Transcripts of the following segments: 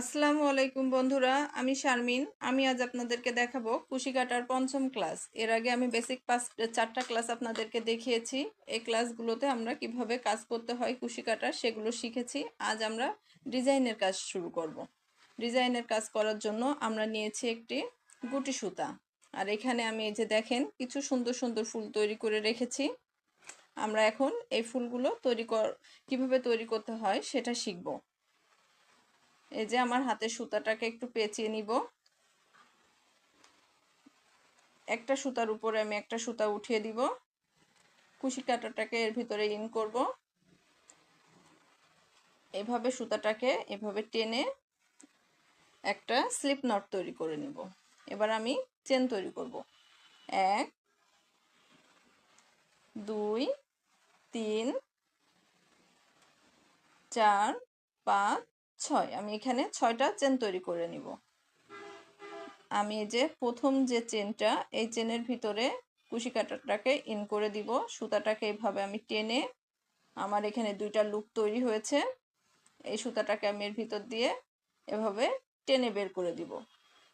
আসসালামু আলাইকুম বন্ধুরা, আমি শারমিন। আমি আজ আপনাদেরকে দেখাবো কুশি কাটার পঞ্চম ক্লাস। এর আগে আমি বেসিক পাঁচ, চারটা ক্লাস আপনাদেরকে দেখিয়েছি। এই ক্লাসগুলোতে আমরা কীভাবে কাজ করতে হয় কুশি কাটার সেগুলো শিখেছি। আজ আমরা ডিজাইনের কাজ শুরু করব। ডিজাইনের কাজ করার জন্য আমরা নিয়েছি একটি গুটি সুতা। আর এখানে আমি এই যে দেখেন, কিছু সুন্দর সুন্দর ফুল তৈরি করে রেখেছি। আমরা এখন এই ফুলগুলো তৈরি কর, কীভাবে তৈরি করতে হয় সেটা শিখব। এই যে আমার হাতে সুতাটাকে একটু পেঁচিয়ে নিব। একটা সুতার উপরে আমি একটা সুতা উঠিয়ে দিব। কুশি কাটাটাকে এর ভিতরে ইন করব। এভাবে সুতাটাকে এভাবে টেনে একটা স্লিপ নট তৈরি করে নিব। এবার আমি চেন তৈরি করব। এক, দুই, তিন, চার, পাঁচ ছয়, আমি এখানে ছয়টা চেন তৈরি করে নিব। আমি এই যে প্রথম যে চেনটা, এই চেনের ভিতরে কুশি কাটাটাকে ইন করে দিব। সুতাটাকে এইভাবে আমি টেনে আমার এখানে দুইটা লুক তৈরি হয়েছে। এই সুতাটাকে আমি এর ভিতর দিয়ে এভাবে টেনে বের করে দিব।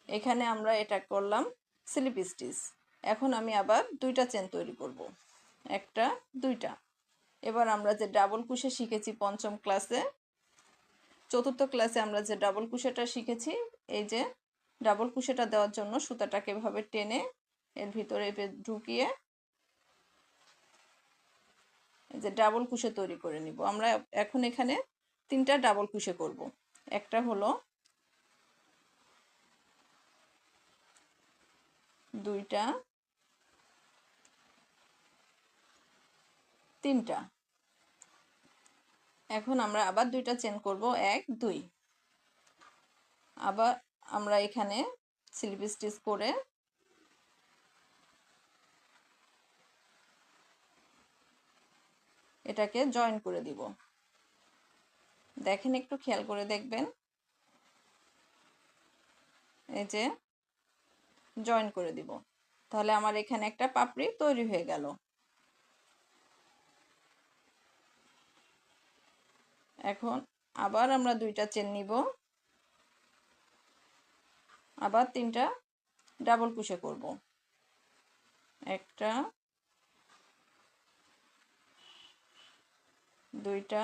এখানে আমরা এটা করলাম স্লিপ স্টিচ। এখন আমি আবার দুইটা চেন তৈরি করব। একটা, দুইটা। এবার আমরা যে ডাবল কুশে শিখেছি পঞ্চম ক্লাসে চতুর্থ ক্লাসে আমরা যে ডাবল কুশেটা শিখেছি, এই যে ডাবল কুশেটা দেওয়ার জন্য সুতাটাকে এভাবে টেনে এর ভিতরে ঢুকিয়ে এই যে ডাবল কুশে তৈরি করে নিব। আমরা এখন এখানে তিনটা ডাবল কুশে করব। একটা হলো দুইটা, তিনটা। এখন আমরা আবার দুইটা চেন করব, এক, দুই। আবার আমরা এখানে স্লিপ স্টিচ করে এটাকে জয়েন করে দিব। দেখেন, একটু খেয়াল করে দেখবেন। এই যে জয়েন করে দিব। তাহলে আমার এখানে একটা পাপড়ি তৈরি হয়ে গেল। এখন আবার আমরা দুইটা চেন নিব। আবার তিনটা ডাবল কুশে করব। একটা, দুইটা,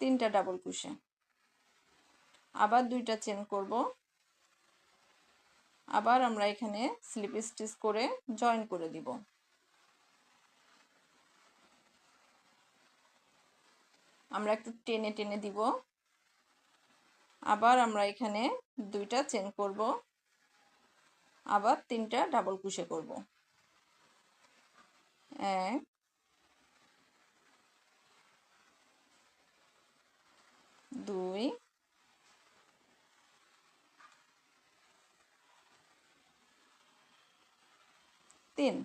তিনটা ডাবল কুশে আবার দুইটা চেন করব। আবার আমরা এখানে স্লিপ স্টিচ করে জয়েন করে দিব। আমরা একটু টেনে টেনে দিব। আবার আমরা এখানে দুইটা চেন করব। আবার তিনটা ডাবল কুশে করব। এক, দুই, তিন।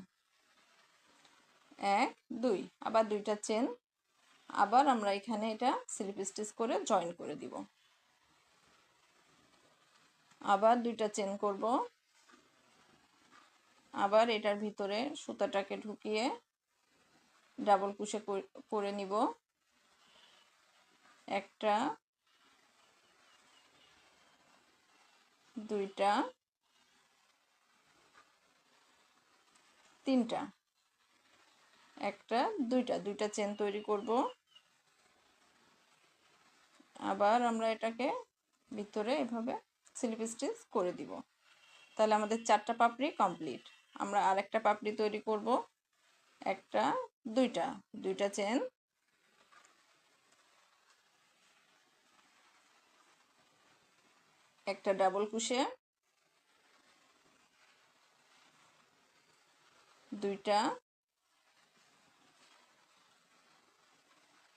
এক, দুই। আবার দুইটা চেন আবার আমরা এখানে এটা স্লিপ স্টিচ করে জয়েন করে দিব। আবার দুইটা চেন করব। আবার এটার ভিতরে সুতাটাকে ঢুকিয়ে ডাবল কুশে করে নিব। একটা, দুইটা, তিনটা, একটা, দুইটা দুইটা চেন তৈরি করব। আবার আমরা এটাকে ভিতরে এভাবে স্লিপ স্টিচ করে দিব। তাহলে আমাদের চারটা পাপড়ি কমপ্লিট আমরা আর একটা পাপড়ি তৈরি করব। একটা, দুইটা। দুইটা চেন একটা ডাবল কুশে। দুইটা।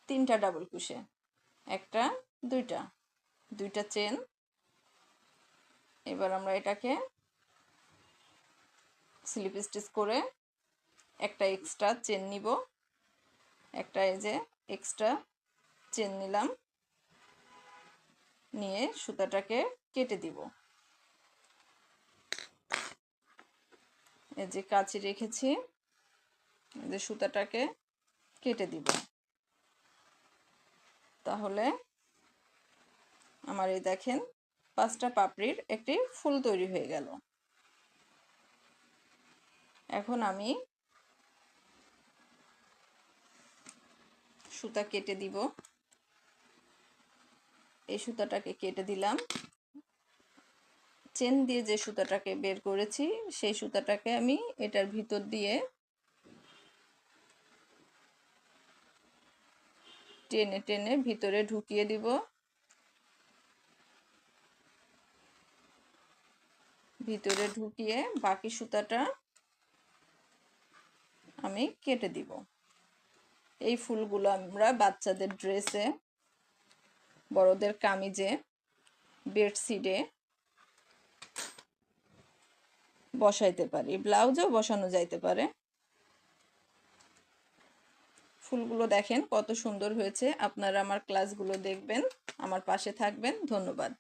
তিনটা ডাবল কুশে। একটা দুইটা দুইটা চেন এবার আমরা এটাকে স্লিপ স্টিচ করে একটা এক্সট্রা চেন নিব। একটা এই যে এক্সট্রা চেন নিলাম। নিয়ে সুতাটাকে কেটে দিব। এই যে কাছে রেখেছি, এই যে সুতাটাকে কেটে দিব। তাহলে আমার এই দেখেন, পাঁচটা পাপড়ির একটি ফুল তৈরি হয়ে গেল। এখন আমি সুতা কেটে দিব। এই সুতাটাকে কেটে দিলাম। চেন দিয়ে যে সুতাটাকে বের করেছি, সেই সুতাটাকে আমি এটার ভিতর দিয়ে টেনে টেনে ভিতরে ঢুকিয়ে দিব। ভিতরে ঢুকিয়ে বাকি সুতাটা আমি কেটে দিব। এই ফুলগুলো আমরা বাচ্চাদের ড্রেসে, বড়দের কামিজে, বেডশিটে বসাইতে পারি। ব্লাউজও বসানো যাইতে পারে। ফুলগুলো দেখেন কত সুন্দর হয়েছে। আপনারা আমার ক্লাসগুলো দেখবেন। আমার পাশে থাকবেন। ধন্যবাদ।